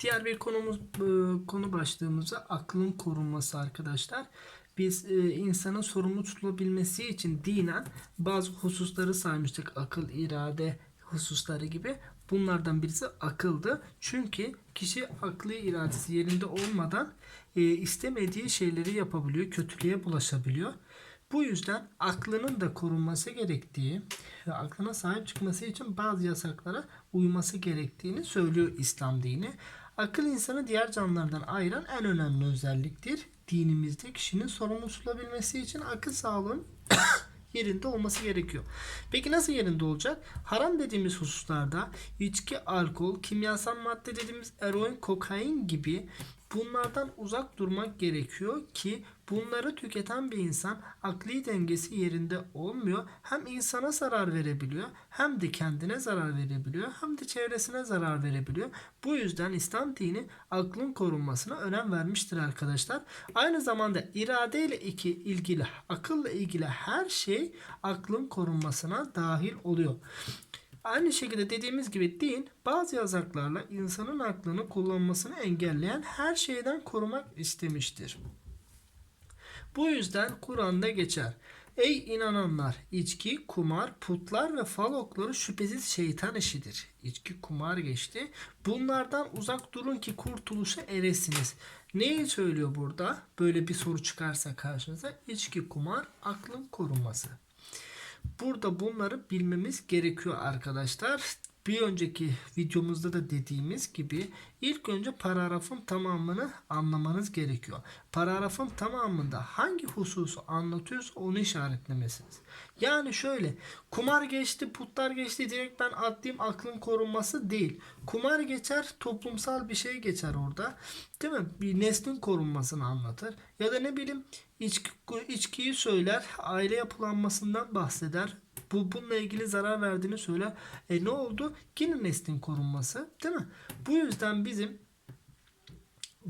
Diğer bir konumuz e, konu başlığımızda aklın korunması arkadaşlar. Biz e, insanın sorumlu tutulabilmesi için dinen bazı hususları saymıştık. Akıl, irade hususları gibi. Bunlardan birisi akıldı. Çünkü kişi aklı iradesi yerinde olmadan e, istemediği şeyleri yapabiliyor, kötülüğe bulaşabiliyor. Bu yüzden aklının da korunması gerektiği ve aklına sahip çıkması için bazı yasaklara uyması gerektiğini söylüyor İslam dini. Akıl insanı diğer canlılardan ayıran en önemli özelliktir. Dinimizde kişinin sorumlu tutulabilmesi için akıl sağlığın yerinde olması gerekiyor. Peki nasıl yerinde olacak? Haram dediğimiz hususlarda içki, alkol, kimyasal madde dediğimiz eroin, kokain gibi bunlardan uzak durmak gerekiyor ki bunları tüketen bir insan akli dengesi yerinde olmuyor. Hem insana zarar verebiliyor hem de kendine zarar verebiliyor hem de çevresine zarar verebiliyor. Bu yüzden İslam dini aklın korunmasına önem vermiştir arkadaşlar. Aynı zamanda irade ile iki ilgili, akılla ilgili her şey aklın korunmasına dahil oluyor. Aynı şekilde dediğimiz gibi din bazı yasaklarla insanın aklını kullanmasını engelleyen her şeyden korumak istemiştir. Bu yüzden Kur'an'da geçer. Ey inananlar! içki, kumar, putlar ve fal okları şüphesiz şeytan işidir. İçki, kumar geçti. Bunlardan uzak durun ki kurtuluşa eresiniz. Neyi söylüyor burada? Böyle bir soru çıkarsa karşınıza. İçki, kumar, aklın korunması. Burada bunları bilmemiz gerekiyor arkadaşlar. Bir önceki videomuzda da dediğimiz gibi ilk önce paragrafın tamamını anlamanız gerekiyor. Paragrafın tamamında hangi hususu anlatıyorsa onu işaretlemesiniz. Yani şöyle kumar geçti putlar geçti direkt ben atlayayım aklın korunması değil. Kumar geçer toplumsal bir şey geçer orada. Değil mi? Bir neslin korunmasını anlatır. Ya da ne bileyim içki, içkiyi söyler aile yapılanmasından bahseder bu bununla ilgili zarar verdiğini söyler. E ne oldu? Yine neslin korunması, değil mi? Bu yüzden bizim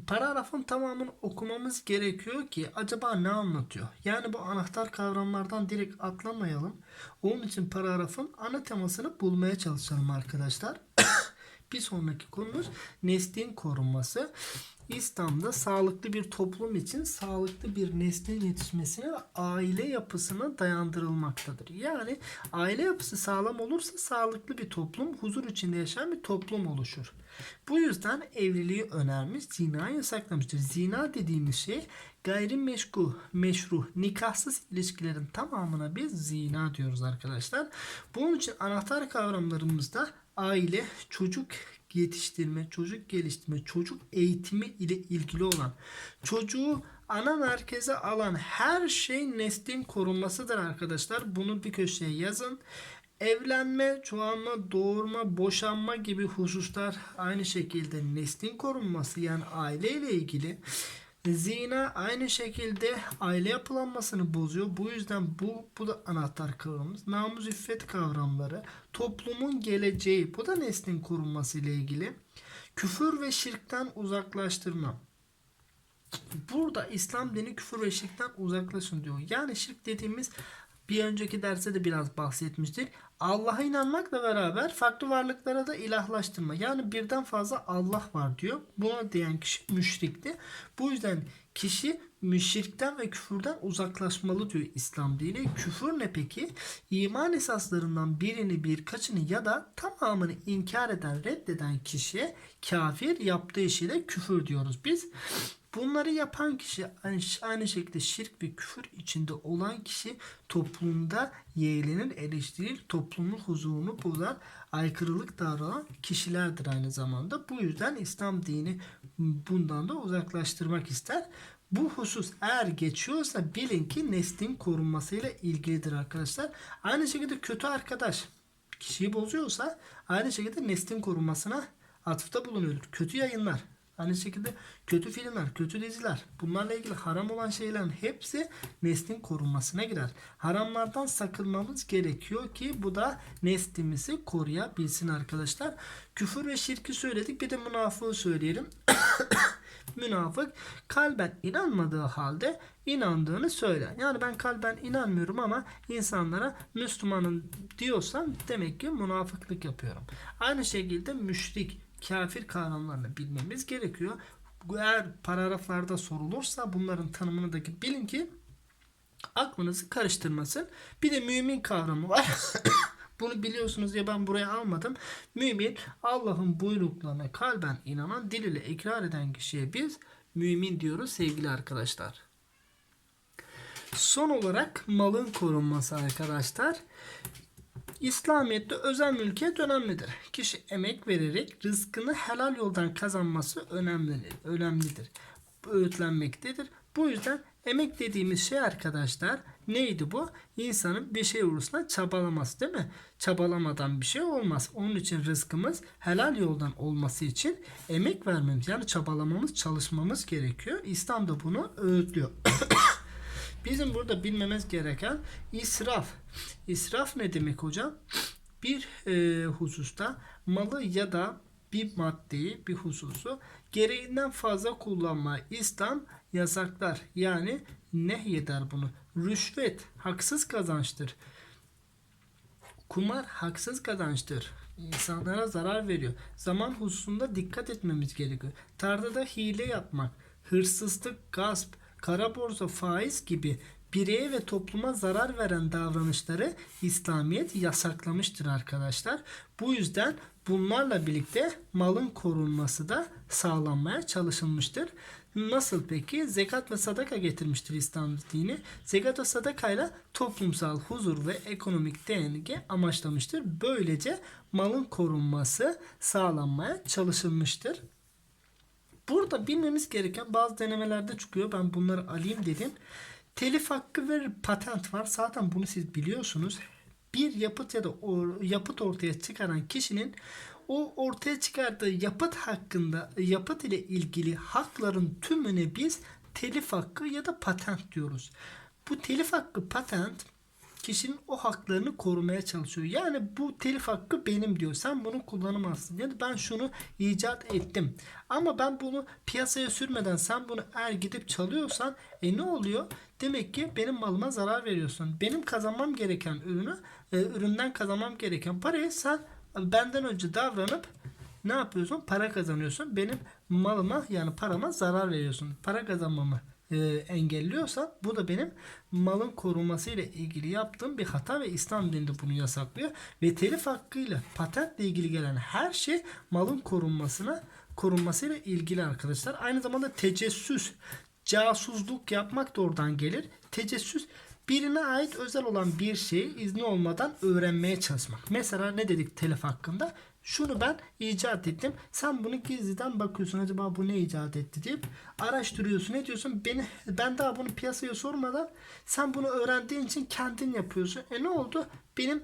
paragrafın tamamını okumamız gerekiyor ki acaba ne anlatıyor? Yani bu anahtar kavramlardan direkt atlamayalım. Onun için paragrafın ana temasını bulmaya çalışalım arkadaşlar. Bir sonraki konumuz neslin korunması. İslam'da sağlıklı bir toplum için sağlıklı bir neslin yetişmesine aile yapısına dayandırılmaktadır. Yani aile yapısı sağlam olursa sağlıklı bir toplum, huzur içinde yaşayan bir toplum oluşur. Bu yüzden evliliği önermiş, zinayı yasaklamıştır. Zina dediğimiz şey gayrimeşku, meşru, nikahsız ilişkilerin tamamına biz zina diyoruz arkadaşlar. Bunun için anahtar kavramlarımızda aile, çocuk yetiştirme, çocuk geliştirme, çocuk eğitimi ile ilgili olan çocuğu ana merkeze alan her şey neslin korunmasıdır arkadaşlar. Bunu bir köşeye yazın. Evlenme, çoğalma, doğurma, boşanma gibi hususlar aynı şekilde neslin korunması yani aile ile ilgili. Zina aynı şekilde aile yapılanmasını bozuyor. Bu yüzden bu bu da anahtar kavramımız. Namus iffet kavramları, toplumun geleceği, bu da neslin korunması ile ilgili. Küfür ve şirkten uzaklaştırma. Burada İslam dini küfür ve şirkten uzaklaşın diyor. Yani şirk dediğimiz bir önceki derste de biraz bahsetmiştik. Allah'a inanmakla beraber farklı varlıklara da ilahlaştırma. Yani birden fazla Allah var diyor. Buna diyen kişi müşrikti. Bu yüzden kişi müşrikten ve küfürden uzaklaşmalı diyor İslam dini. Küfür ne peki? İman esaslarından birini birkaçını ya da tamamını inkar eden reddeden kişiye kafir yaptığı işi de küfür diyoruz biz. Bunları yapan kişi aynı, şekilde şirk ve küfür içinde olan kişi toplumda yeğlenir, eleştirir, toplumun huzurunu bozan, aykırılık davranan kişilerdir aynı zamanda. Bu yüzden İslam dini bundan da uzaklaştırmak ister. Bu husus eğer geçiyorsa bilin ki neslin korunmasıyla ilgilidir arkadaşlar. Aynı şekilde kötü arkadaş kişiyi bozuyorsa aynı şekilde neslin korunmasına atıfta bulunuyordur. Kötü yayınlar, Aynı şekilde kötü filmler, kötü diziler, bunlarla ilgili haram olan şeylerin hepsi neslin korunmasına girer. Haramlardan sakınmamız gerekiyor ki bu da neslimizi koruyabilsin arkadaşlar. Küfür ve şirki söyledik bir de münafığı söyleyelim. Münafık kalben inanmadığı halde inandığını söyler. Yani ben kalben inanmıyorum ama insanlara Müslümanın diyorsam demek ki münafıklık yapıyorum. Aynı şekilde müşrik kafir kavramlarını bilmemiz gerekiyor. Eğer paragraflarda sorulursa bunların tanımını da bilin ki aklınızı karıştırmasın. Bir de mümin kavramı var. Bunu biliyorsunuz ya ben buraya almadım. Mümin Allah'ın buyruklarına kalben inanan dil ile ikrar eden kişiye biz mümin diyoruz sevgili arkadaşlar. Son olarak malın korunması arkadaşlar. İslamiyet'te özel mülkiyet önemlidir. Kişi emek vererek rızkını helal yoldan kazanması önemlidir. önemlidir. Öğütlenmektedir. Bu yüzden emek dediğimiz şey arkadaşlar neydi bu? İnsanın bir şey uğruna çabalaması değil mi? Çabalamadan bir şey olmaz. Onun için rızkımız helal yoldan olması için emek vermemiz yani çabalamamız, çalışmamız gerekiyor. İslam da bunu öğütlüyor. Bizim burada bilmemiz gereken israf. İsraf ne demek hocam? Bir e, hususta malı ya da bir maddeyi, bir hususu gereğinden fazla kullanma İslam yasaklar. Yani nehyeder bunu. Rüşvet haksız kazançtır. Kumar haksız kazançtır. İnsanlara zarar veriyor. Zaman hususunda dikkat etmemiz gerekiyor. Tarlada hile yapmak, hırsızlık, gasp, kara borsa, faiz gibi bireye ve topluma zarar veren davranışları İslamiyet yasaklamıştır arkadaşlar. Bu yüzden bunlarla birlikte malın korunması da sağlanmaya çalışılmıştır. Nasıl peki? Zekat ve sadaka getirmiştir İslam dini. Zekat ve sadakayla toplumsal huzur ve ekonomik denge amaçlamıştır. Böylece malın korunması sağlanmaya çalışılmıştır. Burada bilmemiz gereken bazı denemelerde çıkıyor. Ben bunları alayım dedim. Telif hakkı ve patent var. Zaten bunu siz biliyorsunuz. Bir yapıt ya da o yapıt ortaya çıkaran kişinin o ortaya çıkardığı yapıt hakkında yapıt ile ilgili hakların tümüne biz telif hakkı ya da patent diyoruz. Bu telif hakkı patent kişinin o haklarını korumaya çalışıyor. Yani bu telif hakkı benim diyor. Sen bunu kullanamazsın. Yani ben şunu icat ettim. Ama ben bunu piyasaya sürmeden sen bunu eğer gidip çalıyorsan e ne oluyor? Demek ki benim malıma zarar veriyorsun. Benim kazanmam gereken ürünü, e, üründen kazanmam gereken parayı sen benden önce davranıp ne yapıyorsun? Para kazanıyorsun. Benim malıma yani parama zarar veriyorsun. Para kazanmamı e, engelliyorsa bu da benim malın korunması ile ilgili yaptığım bir hata ve İslam dininde bunu yasaklıyor. Ve telif hakkıyla patentle ilgili gelen her şey malın korunmasına korunmasıyla ilgili arkadaşlar. Aynı zamanda tecessüs, casusluk yapmak da oradan gelir. Tecessüs birine ait özel olan bir şeyi izni olmadan öğrenmeye çalışmak. Mesela ne dedik telif hakkında? Şunu ben icat ettim. Sen bunu gizliden bakıyorsun. Acaba bu ne icat etti deyip araştırıyorsun. Ne diyorsun? Beni, ben daha bunu piyasaya sormadan sen bunu öğrendiğin için kendin yapıyorsun. E ne oldu? Benim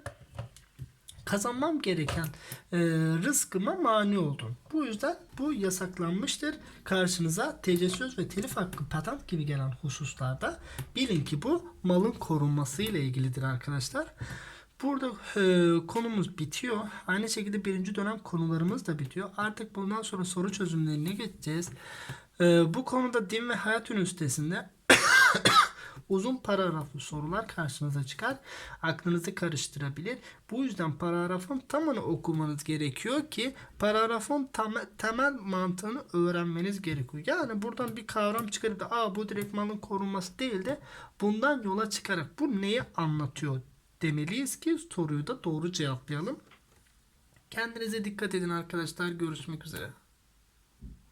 kazanmam gereken e, rızkıma mani oldun. Bu yüzden bu yasaklanmıştır. Karşınıza tecessüs ve telif hakkı patent gibi gelen hususlarda bilin ki bu malın korunması ile ilgilidir arkadaşlar. Burada e, konumuz bitiyor. Aynı şekilde birinci dönem konularımız da bitiyor. Artık bundan sonra soru çözümlerine geçeceğiz. E, bu konuda din ve hayat ünitesinde uzun paragraflı sorular karşınıza çıkar. Aklınızı karıştırabilir. Bu yüzden paragrafın tamamını okumanız gerekiyor ki paragrafın tam, temel mantığını öğrenmeniz gerekiyor. Yani buradan bir kavram çıkarıp da Aa, bu direkt malın korunması değil de bundan yola çıkarak bu neyi anlatıyor demeliyiz ki soruyu da doğru cevaplayalım. Kendinize dikkat edin arkadaşlar. Görüşmek üzere.